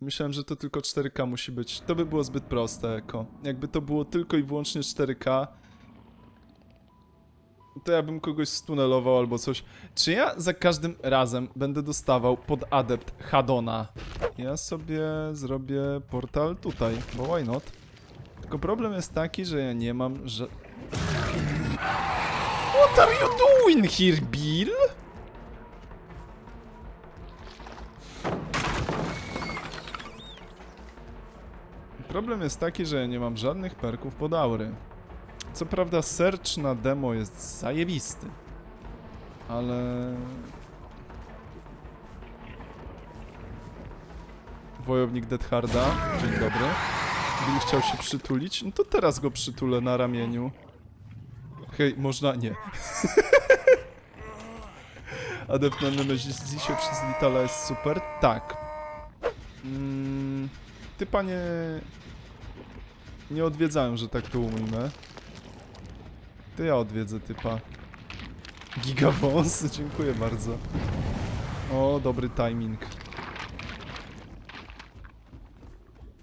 Myślałem, że to tylko 4K musi być. To by było zbyt proste, Eko. Jakby to było tylko i wyłącznie 4K, to ja bym kogoś stunelował albo coś. Czy ja za każdym razem będę dostawał pod adept Hadona? Ja sobie zrobię portal tutaj, bo why not? Tylko problem jest taki, że ja nie mam że... What are you doing here, Bill? Problem jest taki, że nie mam żadnych perków pod aury. Co prawda search na demo jest zajebisty, ale... Wojownik Deadharda, dzień dobry. Gdybym chciał się przytulić, no to teraz go przytulę na ramieniu. Hej, można? Nie. Adept na Nemezisie przez Litala jest super? Tak. Mm, ty panie... Nie odwiedzałem, że tak to ujmę. To ja odwiedzę typa. Gigawąs, dziękuję bardzo. O, dobry timing.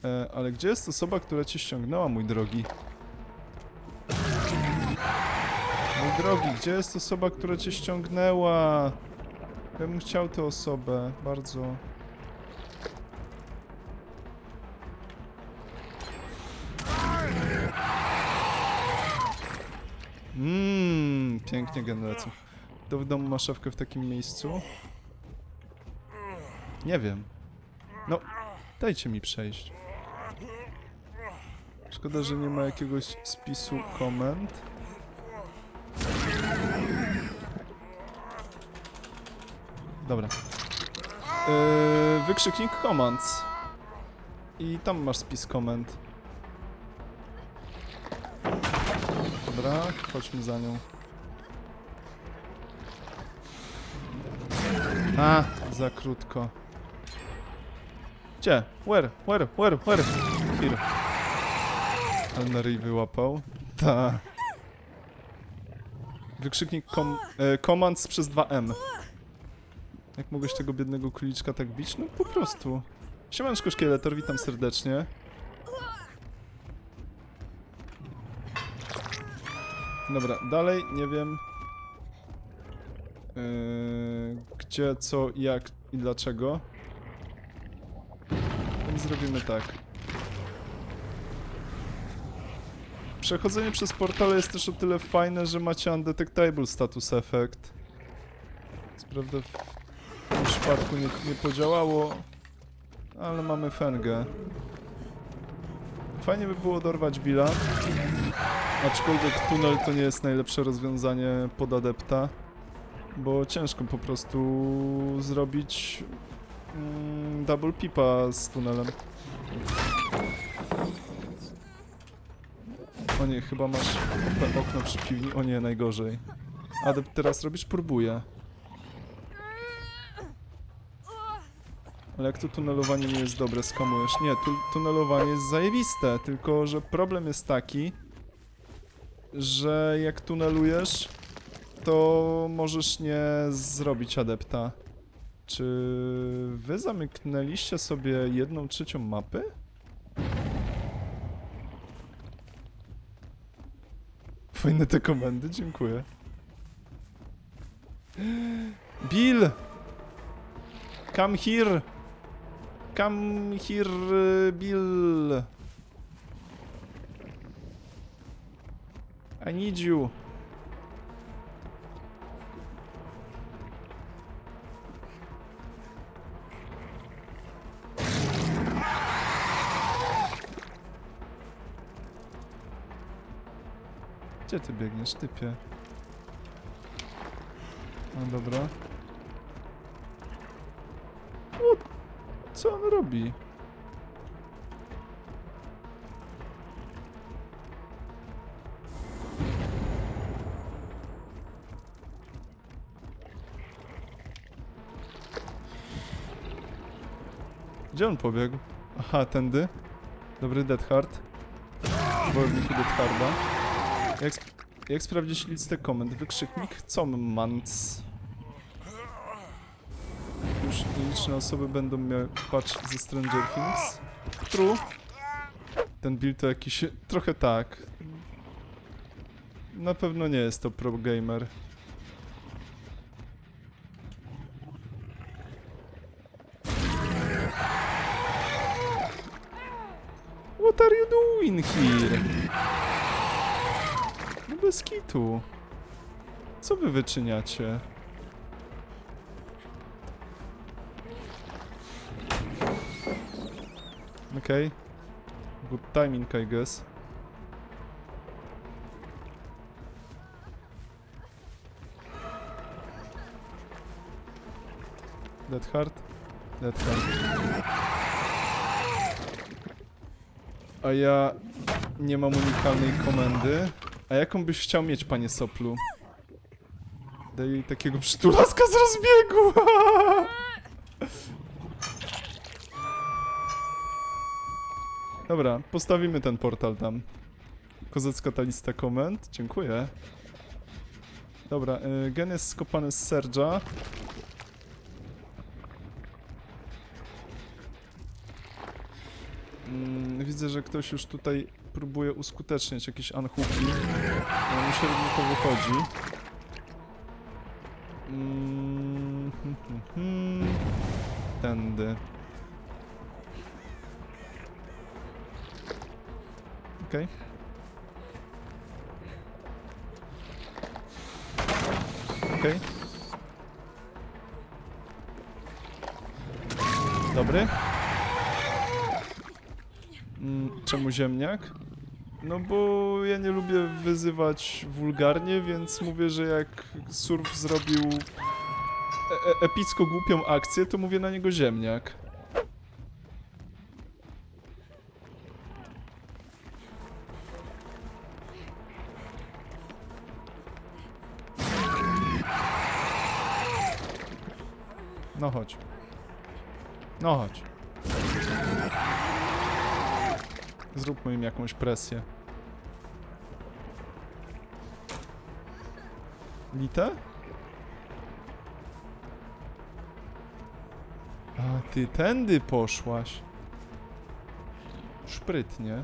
E, ale gdzie jest osoba, która cię ściągnęła, mój drogi? Mój drogi, gdzie jest osoba, która cię ściągnęła? Ja bym chciał tę osobę, bardzo. Mmm, pięknie generacja. To w domu ma szafkę w takim miejscu? Nie wiem. No, dajcie mi przejść. Szkoda, że nie ma jakiegoś spisu komend. Dobra. Yy, wykrzyknik commands. I tam masz spis komend. Dobra, chodźmy za nią. A, za krótko. Gdzie? Where? Where? Where? Where? Here. Ryj wyłapał. Ta. Wykrzyknik kom e, commands przez 2M. Jak mogłeś tego biednego króliczka tak bić? No po prostu. Siemanczko szkieletor, witam serdecznie. Dobra, dalej nie wiem. Yy, gdzie, co, jak i dlaczego. Więc zrobimy tak. Przechodzenie przez portale jest też o tyle fajne, że macie undetectable status effect. Co w tym przypadku nie, nie podziałało, ale mamy Fengę. Fajnie by było dorwać Billa. Aczkolwiek tunel to nie jest najlepsze rozwiązanie pod adepta, bo ciężko po prostu zrobić mm, double pipa z tunelem. O nie, chyba masz okno, przy piwni. O nie, najgorzej. Adept teraz robisz? Próbuję. Ale jak to tunelowanie nie jest dobre, skamujesz? Nie, tu, tunelowanie jest zajebiste, tylko że problem jest taki, że jak tunelujesz, to możesz nie zrobić adepta. Czy wy zamknęliście sobie jedną trzecią mapy? Fajne te komendy, dziękuję. Bill! Come here! Come here, Bill! I need you. Gdzie ty biegniesz, typie? No dobra. Co on robi? Gdzie on pobiegł? Aha, tędy. Dobry Deadhard. Wojowniku Deadharda. Jak, jak sprawdzić listę komend? Wykrzyknik commands. już nieliczne osoby będą miały patch ze Stranger Things. True. Ten build to jakiś... trochę tak. Na pewno nie jest to pro gamer. What are you doing here? No bez kitu. Co wy wyczyniacie? Okej. Good timing, I guess. Dead Heart? Dead Heart. A ja nie mam unikalnej komendy. A jaką byś chciał mieć, panie Soplu? Daj jej takiego przytulaska z rozbiegu! Dobra, postawimy ten portal tam. Kozacka ta lista komend. Dziękuję. Dobra, y, gen jest skopany z Serge'a. Mm, widzę, że ktoś już tutaj próbuje uskuteczniać jakieś unhooki. No, mi średnio to wychodzi. Mm, hmm, hmm, hmm. Tędy. Okej. Okej. Dobry. Mm, czemu ziemniak? No bo ja nie lubię wyzywać wulgarnie, więc mówię, że jak Surf zrobił e e epicko głupią akcję, to mówię na niego ziemniak. No chodź. No chodź. Zróbmy im jakąś presję. Lite? A ty tędy poszłaś. Szprytnie.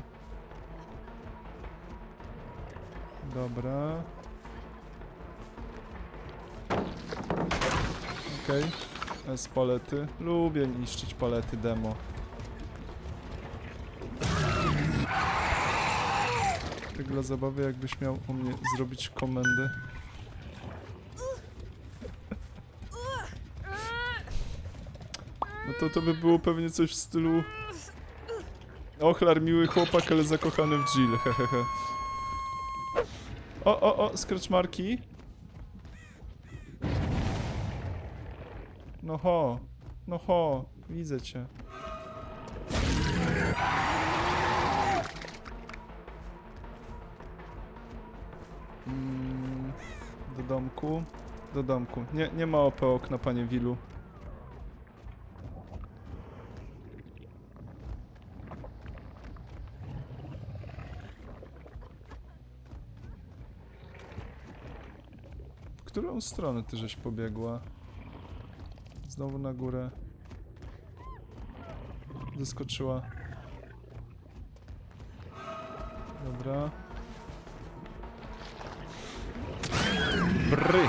Dobra. Okej. Okay. Z palety. Lubię niszczyć palety demo. Tak dla zabawy, jakbyś miał u mnie zrobić komendę. No to to by było pewnie coś w stylu... Ochlar, miły chłopak, ale zakochany w Jill, hehehe. O, o, o, scratch marki. No ho, no ho, widzę cię. Mm, do domku, do domku. Nie, nie ma OP okna, panie Wilu. W którą stronę ty żeś pobiegła? Znowu na górę. Zeskoczyła. Dobra. Bry!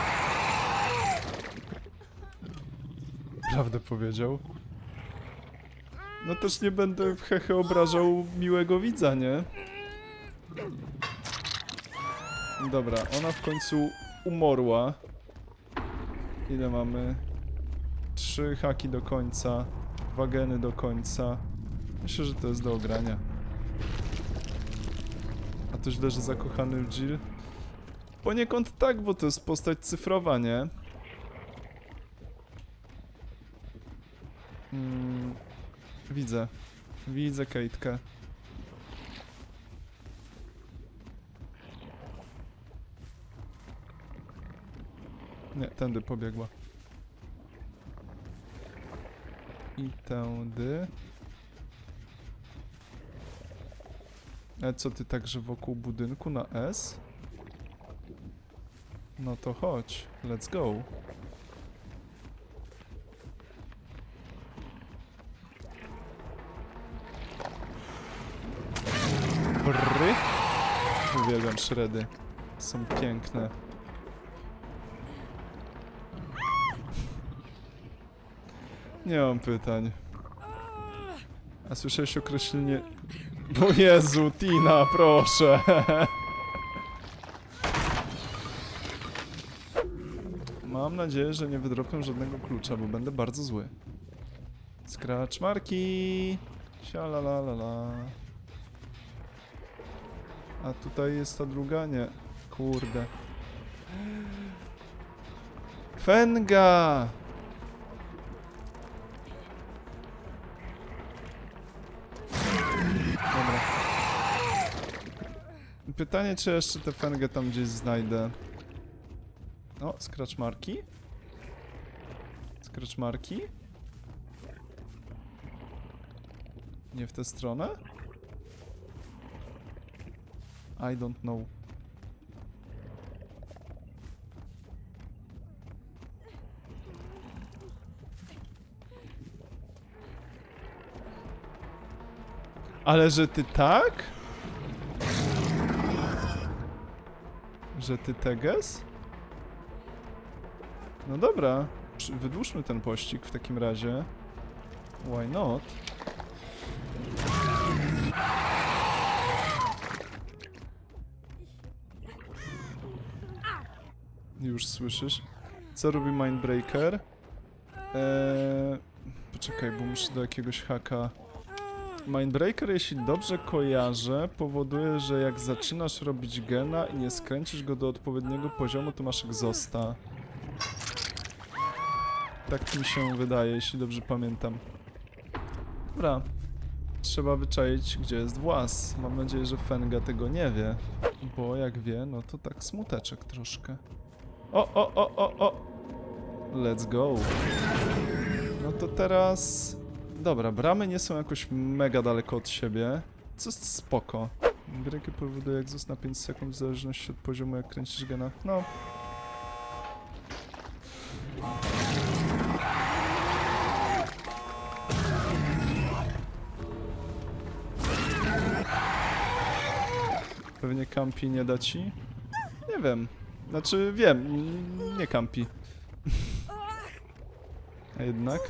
Prawdę powiedział. No też nie będę w hehe obrażał miłego widza, nie? Dobra, ona w końcu umorła. Ile mamy? Trzy haki do końca, dwa geny do końca. Myślę, że to jest do ogrania. A to źle, że zakochany w Jill? Poniekąd tak, bo to jest postać cyfrowa, nie? Mm, widzę. Widzę Kate'kę. Nie, tędy pobiegła. I tędy. A co ty także wokół budynku na S? No to chodź, let's go. Bry. Uwielbiam szredy. Są piękne. Nie mam pytań. A słyszałeś określenie... Bo Jezu, Tina, proszę! Mam nadzieję, że nie wydropię żadnego klucza, bo będę bardzo zły. Scratch marki. Sialalalala. A tutaj jest ta druga? Nie. Kurde. Fenga! Dobra. Pytanie, czy jeszcze tę fengę tam gdzieś znajdę. O, scratch marki. Scratch marki. Nie w tę stronę? I don't know. Ale że ty tak? Że ty teges? No dobra, wydłużmy ten pościg w takim razie. Why not? Już słyszysz? Co robi Mindbreaker? Eee, poczekaj, bo muszę do jakiegoś haka. Mindbreaker, jeśli dobrze kojarzę, powoduje, że jak zaczynasz robić gena i nie skręcisz go do odpowiedniego poziomu, to masz egzosta. Tak mi się wydaje, jeśli dobrze pamiętam. Dobra. Trzeba wyczaić, gdzie jest włas. Mam nadzieję, że Fenga tego nie wie. Bo jak wie, no to tak smuteczek troszkę. O, o, o, o, o! Let's go. No to teraz... Dobra, bramy nie są jakoś mega daleko od siebie, co jest spoko. Breaky powoduje egzos na 5 sekund w zależności od poziomu, jak kręcisz gena. No. Pewnie kampi nie da ci? Nie wiem. Znaczy wiem, nie kampi. A jednak.